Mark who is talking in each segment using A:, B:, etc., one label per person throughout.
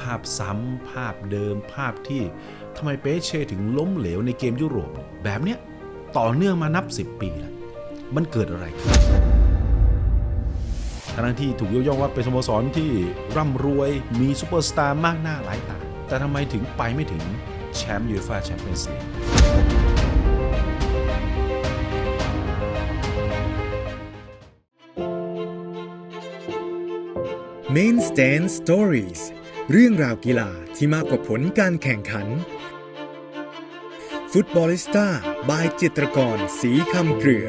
A: ภาพซ้ำภาพเดิมภาพที่ทำไมเปเช่ถึงล้มเหลวในเกมยุโรป แบบเนี้ยต่อเนื่องมานับ 10 ปีแล้ว มันเกิดอะไรขึ้นทั้งที่ถูกยกย่องว่าเป็นสโมสรที่ร่ำรวยมีซูเปอร์สตาร์มากหน้าหลายตา แต่ทำไมถึงไปไม่ถึงแชมป์ยูฟ่าแชมเปี้ยนส์ลีก
B: Main Stand Stories เรื่องราวกีฬาที่มากกว่าผลการแข่งขัน ฟุตบอลิสต้าบายจิตรกรสีคำเครือ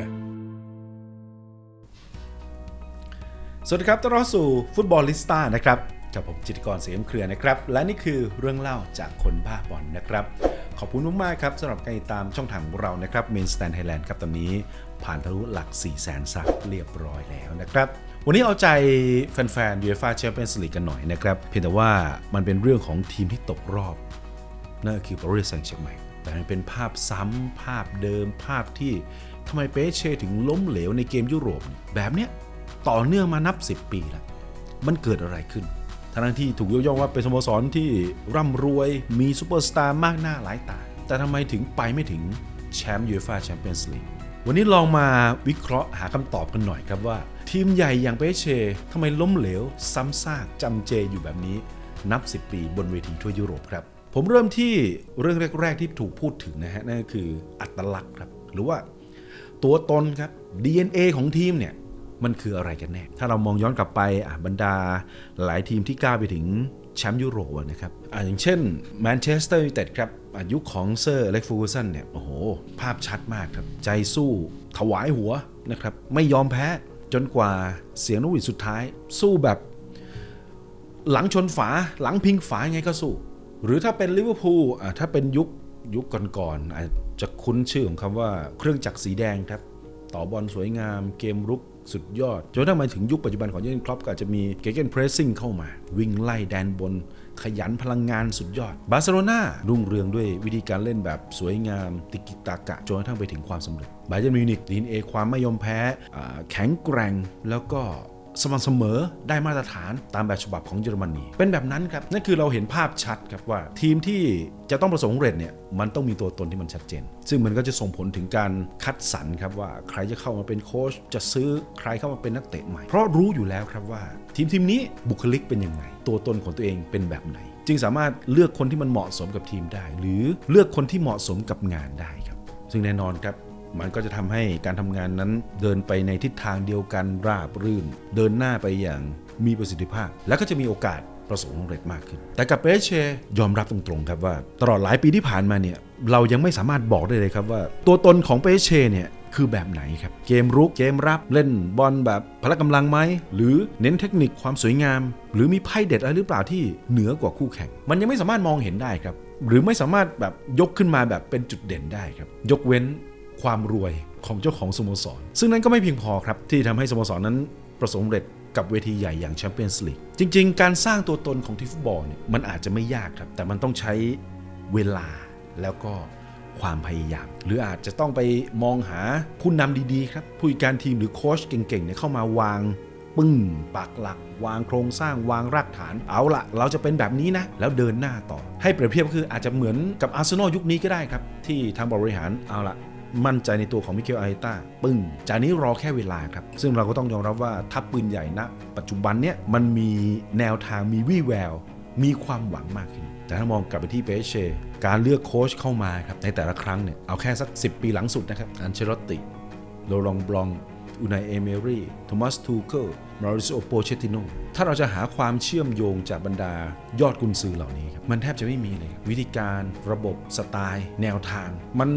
A: สวัสดีครับต้อนรับสู่ฟุตบอลลิสต้านะครับกับผมจิตรกรเสียมเครือนะครับ และนี่คือเรื่องเล่าจากคนบ้าบอลนะครับ ขอบคุณมากๆครับสำหรับการติดตามช่องทางของเรานะครับ Main Stand Thailand ครับตอนนี้ผ่านทะลุหลัก 4 0 0 0 0 0ซับเรียบร้อยแล้วนะครับ วันนี้เอาใจแฟนๆ UEFA Champions League กันหน่อยนะครับ เพียงแต่ว่ามันเป็นเรื่องของทีมที่ตกรอบ นั่นก็คือปารีสแซงต์แชร์แมงแต่มันเป็นภาพซ้ำภาพเดิมภาพที่ทำไมเปเช่ถึงล้มเหลวในเกมยุโรป แบบเนี้ยต่อเนื่องมานับ 10 ปีแล้ว มันเกิดอะไรขึ้นทั้งที่ถูกยกย่องว่าเป็นสโมสรที่ร่ำรวยมีซูเปอร์สตาร์มากหน้าหลายตา แต่ทำไมถึงไปไม่ถึงแชมป์ยูฟ่าแชมเปี้ยนส์ลีก วันนี้ลองมาวิเคราะห์หาคำตอบกันหน่อยครับว่า ทีมใหญ่อย่างเปเช่ทำไมล้มเหลว ซ้ำซากจำเจอยู่แบบนี้ นับ 10 ปีบนเวทีทั่วยุโรปครับ ผมเริ่มที่เรื่องแรก ๆ ที่ถูกพูดถึงนะฮะนั่นก็คืออัตลักษณ์ครับ หรือว่าตัวตนครับ DNA ของทีมเนี่ยมันคืออะไรกันแน่ ถ้าเรามองย้อนกลับไปบรรดาหลายทีมที่กล้าไปถึง แชมป์ยุโรปนะครับออย่างเช่นแมนเชสเตอร์ยูไนเต็ดครับอะยุของเซอร์เล็กฟูสันเนี่ยโอ้โห ภาพชัดมากครับ ใจสู้ถวายหัวนะครับ ไม่ยอมแพ้จนกว่าเสียงนกหวีดสุดท้าย สู้แบบ หลังชนฝาหลังพิงฝาไงก็สู้ หรือถ้าเป็นลิเวอร์พูลถ้าเป็นยุคยุคก่อนๆอาจจะคุ้นชื่อของคำว่าเครื่องจักรสีแดงครับ ต่อบอลสวยงามเกมรุก สุดยอด จนกระทั่งมาถึงยุคปัจจุบันของเยนครอปก็จะมีเกเกนเพรสซิ่งเข้ามา วิ่งไล่แดนบน ขยันพลังงานสุดยอด บาร์เซโลนารุ่งเรืองด้วยวิธีการเล่นแบบสวยงาม ติกิตากะ จนกระทั่งไปถึงความสำเร็จบาเยร์นมิวนิกดีนเอความไม่ยอมแพ้แข็งแกร่งแล้วก็ สม่ำเสมอได้มาตรฐานตามแบบฉบับของเยอรมนี เป็นแบบนั้นครับ นั่นคือเราเห็นภาพชัดครับว่า ทีมที่จะต้องประสบความสำเร็จเนี่ยมันต้องมีตัวตนที่มันชัดเจน ซึ่งมันก็จะส่งผลถึงการคัดสรรครับว่าใครจะเข้ามาเป็นโค้ชจะซื้อใครเข้ามาเป็นนักเตะใหม่ เพราะรู้อยู่แล้วครับว่า ทีมทีมนี้บุคลิกเป็นยังไง ตัวตนของตัวเองเป็นแบบไหน จึงสามารถเลือกคนที่มันเหมาะสมกับทีมได้ หรือเลือกคนที่เหมาะสมกับงานได้ครับ ซึ่งแน่นอนครับ มันก็จะทำให้การทำงานนั้นเดินไปในทิศทางเดียวกันราบรื่น เดินหน้าไปอย่างมีประสิทธิภาพ และก็จะมีโอกาสประสบความสำเร็จมากขึ้น แต่กับเปเชยอมรับตรงๆครับว่า ตลอดหลายปีที่ผ่านมาเนี่ยเรายังไม่สามารถบอกได้เลยครับว่า ตัวตนของเปเชเนี่ยคือแบบไหนครับ เกมรุกเกมรับเล่นบอลแบบพละกำลังไหม หรือเน้นเทคนิคความสวยงาม หรือมีไพ่เด็ดอะไรหรือเปล่าที่เหนือกว่าคู่แข่ง มันยังไม่สามารถมองเห็นได้ครับ หรือไม่สามารถแบบยกขึ้นมาแบบเป็นจุดเด่นได้ครับ ยกเว้น ความรวยของเจ้าของสโมสร ซึ่งนั้นก็ไม่เพียงพอครับที่ทำให้สโมสรนั้นประสบเร็จกับเวทีใหญ่อย่างแชมเปี้ยนส์ลีกจริง ๆ การสร้างตัวตนของทีมฟุตบอลเนี่ยมันอาจจะไม่ยากครับ แต่มันต้องใช้เวลาแล้วก็ความพยายาม หรืออาจจะต้องไปมองหาผู้นำดี ๆ ครับ ผู้จัดการทีมหรือโค้ชเก่งๆเนี่ยเข้ามาวางปึ้งปักหลัก วางโครงสร้างวางรากฐาน เอาละเราจะเป็นแบบนี้นะ แล้วเดินหน้าต่อ ให้เปรียบเทียบก็คืออาจจะเหมือนกับอาร์เซนอลยุคนี้ก็ได้ครับ ที่ทางบริหารเอาละ มั่นใจในตัวของมิเกลอาริต้าปึ้ง จากนี้รอแค่เวลาครับ ซึ่งเราก็ต้องยอมรับว่าทัพปืนใหญ่ณปัจจุบันเนี่ยมันมีแนวทางมีวี่แวว มีความหวังมากขึ้น แต่ถ้ามองกลับไปที่เปเชการเลือกโค้ชเข้ามาครับในแต่ละครั้งเนี่ยเอาแค่สัก 10 ปีหลังสุดนะครับอันเชลอตติโลรองบลอง อูนายเอเมรี่โทมัสทูเคิลมาริโอโปเชติโนถ้าเราจะหาความเชื่อมโยงจากบรรดายอดกุนซือเหล่านี้ครับมันแทบจะไม่มีเลย วิธีการระบบสไตล์ แนวทาง มัน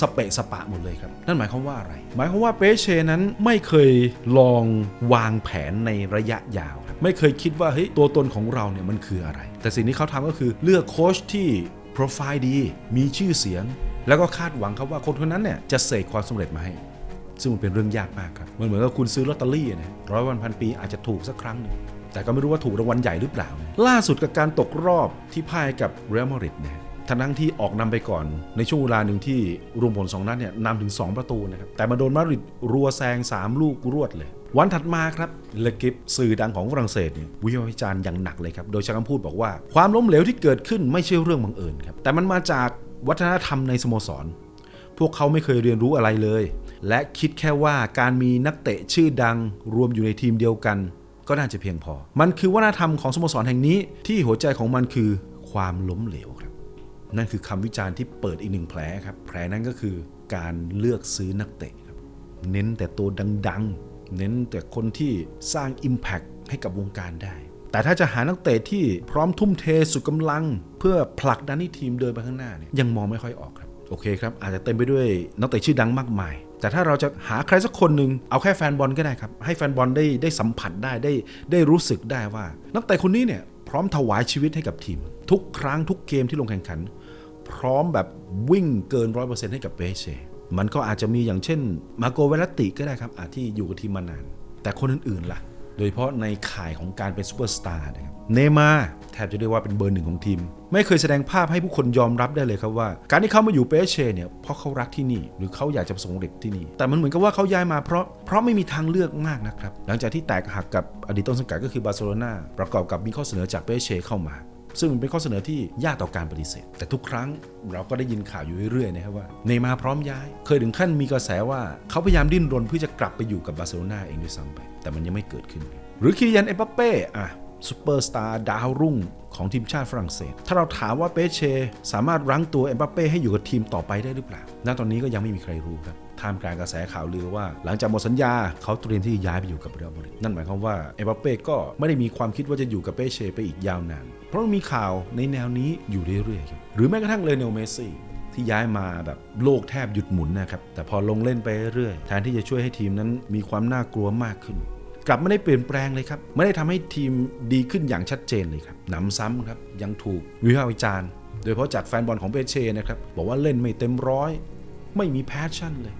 A: สเปะสปะหมดเลยครับ นั่นหมายความว่าอะไร หมายความว่าเปเชนั้นไม่เคยลองวางแผนในระยะยาว ไม่เคยคิดว่าเฮ้ยตัวตนของเราเนี่ยมันคืออะไร แต่สิ่งที่เขาทำก็คือเลือกโค้ชที่โปรไฟล์ดี มีชื่อเสียง แล้วก็คาดหวังครับว่าคนคนนั้นเนี่ยจะเสกความสำเร็จมาให้ ซึ่งมันเป็นเรื่องยากมากครับ มันเหมือนกับคุณซื้อลอตเตอรี่นะร้อยวันพันปีอาจจะถูกสักครั้งหนึ่งแต่ก็ไม่รู้ว่าถูกรางวัลใหญ่หรือเปล่า ล่าสุดกับการตกรอบที่พ่ายกับเรอัลมาดริดนะทั้งทั้งที่ออกนำไปก่อน ในช่วงเวลาหนึ่งที่รวมผล 2 นัดเนี่ยนำถึง 2 ประตูนะครับ แต่มาโดนมาดริดรัวแซง 3 ลูกรวดเลย วันถัดมาครับเลกิฟสื่อดังของฝรั่งเศสเนี่ยวิพากษ์วิจารณ์อย่างหนักเลยครับ โดยใช้คำพูดบอกว่า ความล้มเหลวที่เกิดขึ้นไม่ใช่เรื่องบังเอิญครับ แต่มันมาจากวัฒนธรรมในสโมสร พวกเขาไม่เคยเรียนรู้อะไรเลย และคิดแค่ว่าการมีนักเตะชื่อดังรวมอยู่ในทีมเดียวกัน ก็น่าจะเพียงพอ มันคือวัฒนธรรมของสโมสรแห่งนี้ ที่หัวใจของมันคือความล้มเหลวครับ นั่นคือคำวิจารณ์ที่เปิดอีกหนึ่งแผลครับแผลนั้นก็คือการเลือกซื้อนักเตะครับ เน้นแต่ตัวดังๆ เน้นแต่คนที่สร้าง Impact ให้กับวงการได้ แต่ถ้าจะหานักเตะที่พร้อมทุ่มเทสุดกำลัง เพื่อผลักดันให้ทีมเดินไปข้างหน้าเนี่ยยังมองไม่ค่อยออกครับ โอเคครับ อาจจะเต็มไปด้วยนักเตะชื่อดังมากมาย แต่ถ้าเราจะหาใครสักคนหนึ่งเอาแค่แฟนบอลก็ได้ครับ ให้แฟนบอลได้ได้สัมผัสได้ได้ได้รู้สึกได้ว่า นักเตะคนนี้เนี่ยพร้อมถวายชีวิตให้กับทีม ทุกครั้งทุกเกมที่ลงแข่งขัน พร้อมแบบวิ่งเกิน100%ให้กับเปเช่มันก็อาจจะมีอย่างเช่น มาโกเวลติก็ได้ครับอาจที่อยู่กับทีมมานาน แต่คนอื่นๆล่ะ โดยเฉพาะในข่ายของการเป็นซูเปอร์สตาร์นะครับ เนมาแทบจะเรียกว่าเป็นเบอร์หนึ่งของทีม ไม่เคยแสดงภาพให้ผู้คนยอมรับได้เลยครับว่า การที่เขามาอยู่เปเช่เนี่ยเพราะเขารักที่นี่ หรือเขาอยากจะประสบความสำเร็จที่นี่ แต่มันเหมือนกับว่าเขาย้ายมาเพราะเพราะไม่มีทางเลือกมากนะครับ หลังจากที่แตกหักกับอดีตต้นสังกัดก็คือบาร์เซโลนาประกอบกับมีข้อเสนอจากเปเช่เข้ามา ซึ่งเป็นข้อเสนอที่ยากต่อการปฏิเสธ แต่ทุกครั้งเราก็ได้ยินข่าวอยู่เรื่อยๆนะครับว่าเนมาพร้อมย้าย เคยถึงขั้นมีกระแสว่าเขาพยายามดิ้นรนเพื่อจะกลับไปอยู่กับบาร์เซโลนาเองด้วยซ้ำไปแต่มันยังไม่เกิดขึ้น หรือคิริยันเอปเป้อะ ซูเปอร์สตาร์ดาวรุ่งของทีมชาติฝรั่งเศส ถ้าเราถามว่าเปเช สามารถรั้งตัวเอ็มบัปเป้ให้อยู่กับทีมต่อไปได้หรือเปล่า ณ ตอนนี้ก็ยังไม่มีใครรู้ครับ ท่ามกลางกระแสข่าวลือว่า หลังจากหมดสัญญาเขาเตรียมที่จะย้ายไปอยู่กับเรอัลมาดริดนั่นหมายความว่าเอ็มบัปเป้ก็ไม่ได้มีความคิดว่าจะอยู่กับเปเชไปอีกยาวนาน เพราะมีข่าวในแนวนี้อยู่เรื่อยๆครับ หรือแม้กระทั่งเลโอเนลเมสซี่ที่ย้ายมาแบบโลกแทบหยุดหมุนนะครับ แต่พอลงเล่นไปเรื่อยๆแทนที่จะช่วยให้ทีมนั้นมีความน่ากลัวมากขึ้น กลับไม่ได้เปลี่ยนแปลงเลยครับ ไม่ได้ทำให้ทีมดีขึ้นอย่างชัดเจนเลยครับหนำซ้ำครับยังถูกวิพากษ์วิจารณ์ โดยเฉพาะจากแฟนบอลของเปเช่นะครับบอกว่าเล่นไม่เต็มร้อย ไม่มีแพชชั่นเลย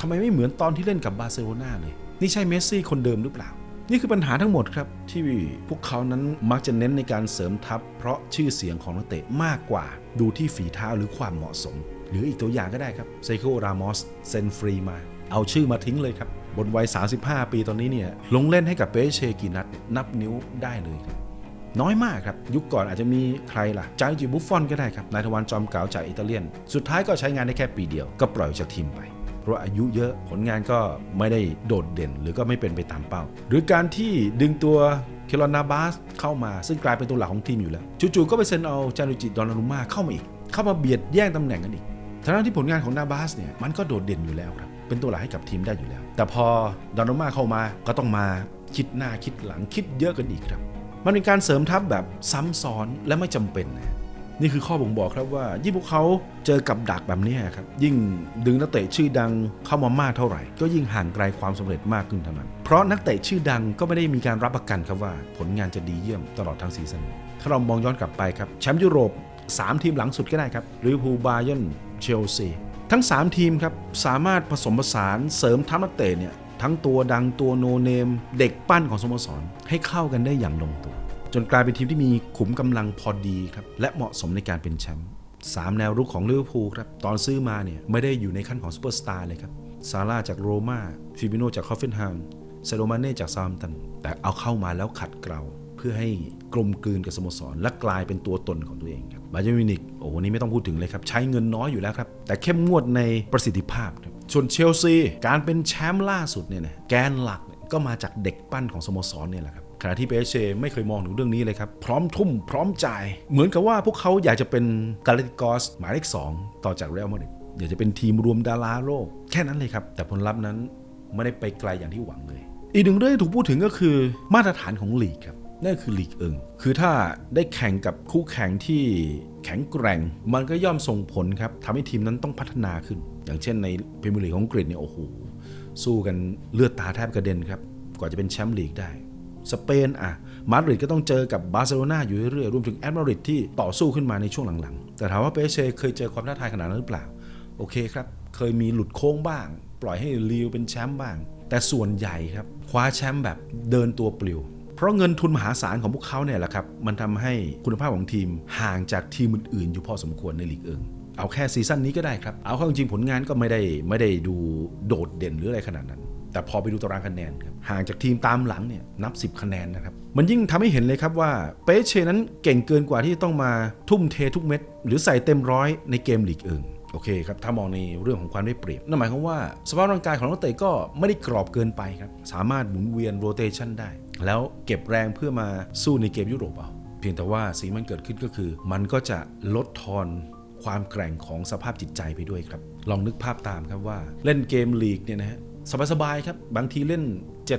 A: ทำไมไม่เหมือนตอนที่เล่นกับบาร์เซโลนาเลย นี่ใช่เมสซี่คนเดิมหรือเปล่า นี่คือปัญหาทั้งหมดครับ ที่พวกเขานั้นมักจะเน้นในการเสริมทัพ เพราะชื่อเสียงของนักเตะมากกว่า ดูที่ฝีเท้าหรือความเหมาะสม หรืออีกตัวอย่างก็ได้ครับไซโครามอสเซนฟรีมา เอาชื่อมาทิ้งเลยครับ บนวัย 35 ปีตอนนี้เนี่ยลงเล่นให้กับเปเชกี่นัด นับนิ้วได้เลยครับน้อยมากครับ ยุคก่อนอาจจะมีใครล่ะจาร์จิบุฟฟอนก็ได้ครับนายทวารจอมเก๋าจากอิตาเลียน สุดท้ายก็ใช้งานได้แค่ปีเดียวก็ปล่อยจากทีมไป เพราะอายุเยอะผลงานก็ไม่ได้โดดเด่น หรือก็ไม่เป็นไปตามเป้า หรือการที่ดึงตัวเคลอนาบาสเข้ามาซึ่งกลายเป็นตัวหลักของทีมอยู่แล้วจู่ๆก็ไปเซ็นเอาจารุจิดอนนารุมาเข้ามาอีก เข้ามาเบียดแย่งตำแหน่งกันอีกทั้งที่ผลงานของนาบาสเนี่ยมันก็โดดเด่นอยู่แล้วครับ เป็นตัวหลักให้กับทีมได้อยู่แล้ว แต่พอดอนนมาเข้ามาก็ต้องมาคิดหน้าคิดหลังคิดเยอะกันอีกครับ มันเป็นการเสริมทัพแบบซ้ำซ้อนและไม่จำเป็นนะนี่คือข้อบ่งบอกครับว่ายิ่งพวกเขาเจอกับดักแบบนี้ครับยิ่งดึงนักเตะชื่อดังเข้ามามากเท่าไหร่ ก็ยิ่งห่างไกลความสำเร็จมากขึ้นเท่านั้น เพราะนักเตะชื่อดังก็ไม่ได้มีการรับประกันครับว่า ผลงานจะดีเยี่ยมตลอดทั้งซีซั่นถ้าเรามองย้อนกลับไปครับแชมป์ยุโรป 3 ทีมหลังสุดก็ได้ครับลิเวอร์พูลบาเยิร์นเชลซี ทั้ง 3 ทีมครับสามารถผสมผสานเสริมทัพนักเตะเนี่ยทั้งตัวดังตัวโนเนม เด็กปั้นของสโมสรให้เข้ากันได้อย่างลงตัว จนกลายเป็นทีมที่มีขุมกำลังพอดีครับและเหมาะสมในการเป็นแชมป์สามแนวรุกของลิเวอร์พูลครับตอนซื้อมาเนี่ยไม่ได้อยู่ในขั้นของซูเปอร์สตาร์เลยครับซาร่าจากโรมาฟิบิโนจากคอฟเฟนฮัมเซโรมาเน่จากซา m มตันแต่เอาเข้ามาแล้วขัดเกลา เพื่อให้กลมกลืนกับสโมสร และกลายเป็นตัวตนของตัวเองครับบาเยอร์มิวนิกโอ้โหนี่ไม่ต้องพูดถึงเลยครับ ใช้เงินน้อยอยู่แล้วครับ แต่เข้มงวดในประสิทธิภาพครับส่วนเชลซี การเป็นแชมป์ล่าสุดเนี่ยนะแกนหลักก็มาจากเด็กปั้นของสโมสรเนี่ยแหละครับขณะที่เปเชไม่เคยมองถึงเรื่องนี้เลยครับ พร้อมทุ่ม พร้อมจ่าย เหมือนกับว่าพวกเขาอยากจะเป็นกาเลติกอสหมายเลขสองต่อจากเรอัลมาดริดอยากจะเป็นทีมรวมดาราโลก แค่นั้นเลยครับ แต่ผลลัพธ์นั้นไม่ได้ไปไกลอย่างที่หวังเลย อีกหนึ่งเรื่องที่ถูกพูดถึงก็คือมาตรฐานของลีกครับ นั่นคือลีกเอิง คือถ้าได้แข่งกับคู่แข่งที่แข็งแกร่ง มันก็ย่อมส่งผลครับทำให้ทีมนั้นต้องพัฒนาขึ้น อย่างเช่นในพรีเมียร์ลีกของอังกฤษเนี่ยโอ้โหสู้กันเลือดตาแทบกระเด็นครับกว่าจะเป็นแชมป์ลีกได้ สเปนอะมาดริดก็ต้องเจอกับบาร์เซโลนาอยู่เรื่อยๆรวมถึงแอตมาดริดที่ต่อสู้ขึ้นมาในช่วงหลังๆ แต่ถามว่าเปเชเคยเจอความท้าทายขนาดนั้นหรือเปล่า โอเคครับ เคยมีหลุดโค้งบ้าง ปล่อยให้ลีวเป็นแชมป์บ้าง แต่ส่วนใหญ่ครับคว้าแชมป์แบบเดินตัวปลิว เพราะเงินทุนมหาศาลของพวกเขาเนี่ยแหละครับ มันทำให้คุณภาพของทีมห่างจากทีมอื่นๆ อยู่พอสมควรในลีกเอิงเอาแค่ซีซั่นนี้ก็ได้ครับ เอาเข้าจริงผลงานก็ไม่ได้ไม่ได้ดูโดดเด่นหรืออะไรขนาดนั้น แต่พอไปดูตารางคะแนนครับห่างจากทีมตามหลังเนี่ยนับ 10 คะแนนนะครับ มันยิ่งทำให้เห็นเลยครับว่าเปเชนั้นเก่งเกินกว่าที่ต้องมาทุ่มเททุกเม็ดหรือใส่เต็มร้อยในเกมลีกเอิงโอเคครับ ถ้ามองในเรื่องของความได้เปรียบ นั่นหมายความว่าสภาพร่างกายของนักเตะก็ไม่ได้กรอบเกินไปครับ สามารถหมุนเวียนโรเตชันได้ แล้วเก็บแรงเพื่อมาสู้ในเกมยุโรปเอา เพียงแต่ว่าสิ่งมันเกิดขึ้นก็คือ มันก็จะลดทอนความแกร่งของสภาพจิตใจไปด้วยครับ ลองนึกภาพตามครับว่าเล่นเกมลีกเนี่ยนะฮะสบายๆครับ บางทีเล่น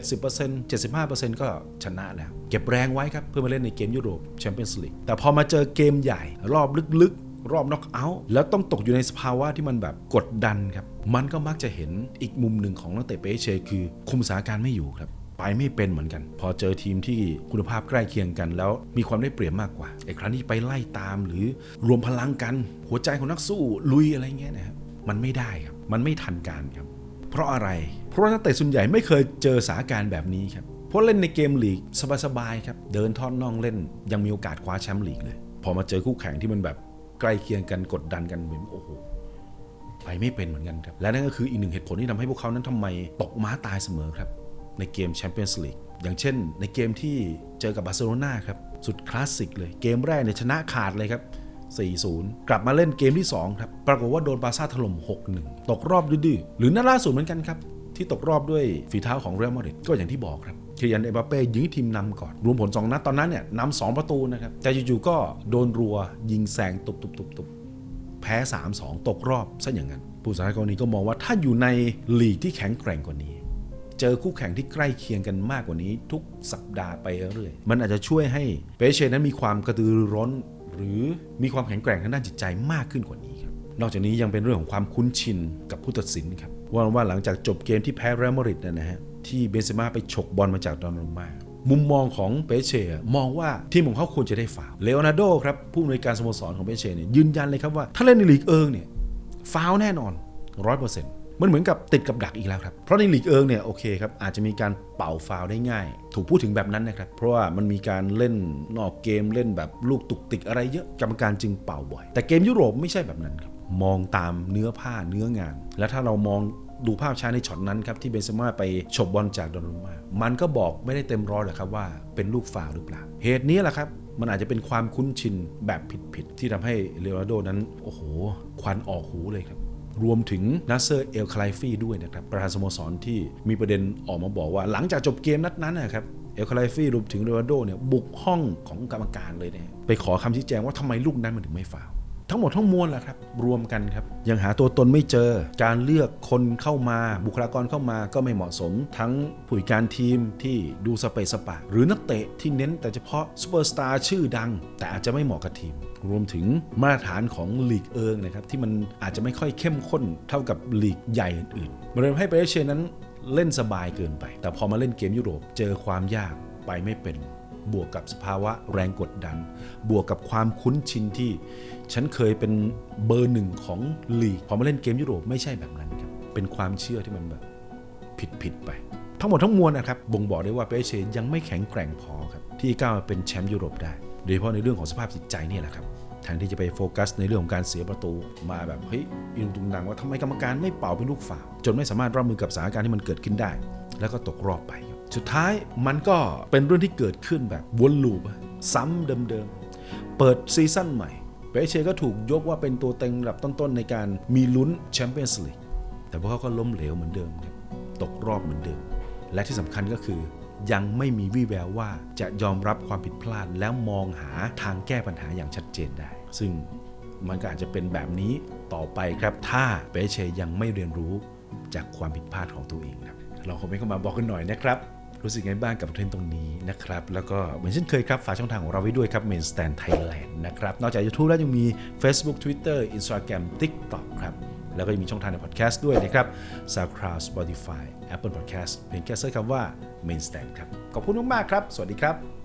A: 70% 75%ก็ชนะแล้ว เก็บแรงไว้ครับ เพื่อมาเล่นในเกมยุโรปแชมเปี้ยนส์ลีกแต่พอมาเจอเกมใหญ่ รอบลึกๆ รอบน็อกเอาท์แล้วต้องตกอยู่ในสภาวะที่มันแบบกดดันครับ มันก็มักจะเห็นอีกมุมหนึ่งของนักเตะเปเชคือคุมสถานการณ์ไม่อยู่ครับ ไปไม่เป็นเหมือนกัน พอเจอทีมที่คุณภาพใกล้เคียงกันแล้วมีความได้เปรียบมากกว่าไอ้ครั้งนี้ไปไล่ตามหรือรวมพลังกัน หัวใจของนักสู้ลุยอะไรเงี้ยนะครับมันไม่ได้ครับ มันไม่ทันการครับ เพราะอะไร เพราะนักเตะส่วนใหญ่ไม่เคยเจอสถานการณ์แบบนี้ครับเพราะเล่นในเกมลีกสบายๆครับเดินทอดน่องเล่น ยังมีโอกาสคว้าแชมป์ลีกเลย พอมาเจอคู่แข่งที่มันแบบใกล้เคียงกันกดดันกันเหมือนโอ้โหไปไม่เป็นเหมือนกันครับ และนั่นก็คืออีกหนึ่งเหตุผลที่ทำให้พวกเขานั้นทำไมตกม้าตายเสมอครับ ในเกมแชมเปี้ยนส์ลีกอย่างเช่น ในเกมที่เจอกับบาร์เซโลนาครับ สุดคลาสสิกเลย เกมแรกเนี่ยชนะขาดเลยครับ 4-0 กลับมาเล่นเกมที่ 2 ครับ ปรากฏว่าโดนบาร์ซ่าถล่ม 6-1 ตกรอบดื้อๆหรือนัดล่าสุดเหมือนกันครับ ที่ตกรอบด้วยฝีเท้าของเรอัลมาดริดก็อย่างที่บอกครับเคียันเอมบัปเป้ยิงทีมนำก่อน รวมผล 2 นัดตอนนั้นเนี่ยนำสองประตูนะครับ แต่จู่ๆก็โดนรัวยิงแซงตุบๆๆๆแพ้ 3-2 ตกรอบซะอย่างนั้น ผู้สาคนนี้ก็มองว่าถ้าอยู่ในลีกที่แข็งแกร่งกว่านี้ เจอคู่แข่งที่ใกล้เคียงกันมากกว่านี้ ทุกสัปดาห์ไปเรื่อยๆมันอาจจะช่วยให้เปเชนั้นมีความกระตือรือนหรือมีความแข็งแกร่งทางด้านจิตใจมากขึ้นกว่านี้ครับนอกจากนี้ยังเป็นเรื่องของความคุ้นชินกับผู้ตัดสินครับว่าว่าหลังจากจบเกมที่แพ้เรอัลมาดริดนะฮะที่เบนเซม่าไปฉกบอลมาจากดอนรุมมามุมมองของเปเช่มองว่าทีมของเขาควรจะได้ฟาวเลโอนาร์โดครับผู้อำนวยการสโมสรของเปเช่เนี่ยยืนยันเลยครับว่า ถ้าเล่นในลีกเอิงเนี่ยฟาวแน่นอน100% มันเหมือนกับติดกับดักอีกแล้วครับ เพราะในลีกเอิงเนี่ยโอเคครับอาจจะมีการเป่าฟาวได้ง่าย ถูกพูดถึงแบบนั้นนะครับ เพราะว่ามันมีการเล่นนอกเกมเล่นแบบลูกตุกติกอะไรเยอะกรรมการจึงเป่าบ่อย แต่เกมยุโรปไม่ใช่แบบนั้นครับมองตามเนื้อผ้าเนื้องาน และถ้าเรามองดูภาพช้าในช็อตนั้นครับที่เบนเซม่าไปฉกบอลจากดอนรุมา มันก็บอกไม่ได้เต็มร้อยหรอกครับว่าเป็นลูกฟาวหรือเปล่า เหตุนี้แหละครับ มันอาจจะเป็นความคุ้นชินแบบผิดๆที่ทำให้เลโอนาร์โดนั้น โอ้โห ควันออกหูเลยครับ รวมถึงนัสเซอร์เอลคลายฟีด้วยนะครับประธานสโมสรที่มีประเด็นออกมาบอกว่า หลังจากจบเกมนัดนั้นนะครับเอลคลายฟีรวมถึงโรนัลโดเนี่ยบุกห้องของกรรมการเลยเนี่ยไปขอคำชี้แจงว่าทำไมลูกนั้นมันถึงไม่ฟาว ทั้งหมดทั้งมวลแหละครับ รวมกันครับ ยังหาตัวตนไม่เจอ การเลือกคนเข้ามาบุคลากรเข้ามาก็ไม่เหมาะสม ทั้งผู้จัดการทีมที่ดูสเปซสปะ หรือนักเตะที่เน้นแต่เฉพาะซูเปอร์สตาร์ชื่อดัง แต่อาจจะไม่เหมาะกับทีม รวมถึงมาตรฐานของลีกเอิงนะครับที่มันอาจจะไม่ค่อยเข้มข้นเท่ากับลีกใหญ่อื่นๆมันเลยทำให้เปเรเชนั้นเล่นสบายเกินไป แต่พอมาเล่นเกมยุโรปเจอความยากไปไม่เป็น บวกกับสภาวะแรงกดดัน บวกกับความคุ้นชินที่ ฉันเคยเป็นเบอร์หนึ่งของลีกพอมาเล่นเกมยุโรปไม่ใช่แบบนั้นครับ เป็นความเชื่อที่มันแบบผิดผิดไป ทั้งหมดทั้งมวลนะครับ บ่งบอกได้ว่าเปเชยังไม่แข็งแกร่งพอครับ ที่ก้าวมาเป็นแชมป์ยุโรปได้ โดยเฉพาะในเรื่องของสภาพจิตใจนี่แหละครับแทนที่จะไปโฟกัสในเรื่องของการเสียประตูมาแบบเฮ้ยอินตุงดังว่าทำไมกรรมการไม่เป่าเป็นลูกฝ่าจนไม่สามารถรับมือกับสถานการณ์ที่มันเกิดขึ้นได้ แล้วก็ตกรอบไป สุดท้ายมันก็เป็นเรื่องที่เกิดขึ้นแบบวนลูปซ้ำเดิมๆ เปิดซีซั่นใหม่เปเชก็ถูกยกว่าเป็นตัวเต็งระดับต้นๆ ในการมีลุ้นแชมเปี้ยนส์ลีกแต่พวกเขาก็ล้มเหลวเหมือนเดิมครับตกรอบเหมือนเดิม และที่สำคัญก็คือ ยังไม่มีวี่แววว่าจะยอมรับความผิดพลาดแล้วมองหาทางแก้ปัญหาอย่างชัดเจนได้ ซึ่งมันก็อาจจะเป็นแบบนี้ต่อไปครับ ถ้าเปเชยังไม่เรียนรู้จากความผิดพลาดของตัวเองครับลองคอมเมนต์เข้ามาบอกกันหน่อยนะครับ รู้สึกไงบ้างกับเทรนด์ตรงนี้นะครับ แล้วก็เหมือนเช่นเคยครับ ฝากช่องทางของเราไว้ด้วยครับ Main Stand Thailand นะครับ นอกจาก YouTube แล้วยังมี Facebook Twitter Instagram TikTok ครับ แล้วก็ยังมีช่องทางในพอดแคสต์ด้วยนะครับ SoundCloud Spotify Apple Podcast เพียงแค่เซิร์ชคำว่า Main Stand ครับ ขอบคุณมากๆครับ สวัสดีครับ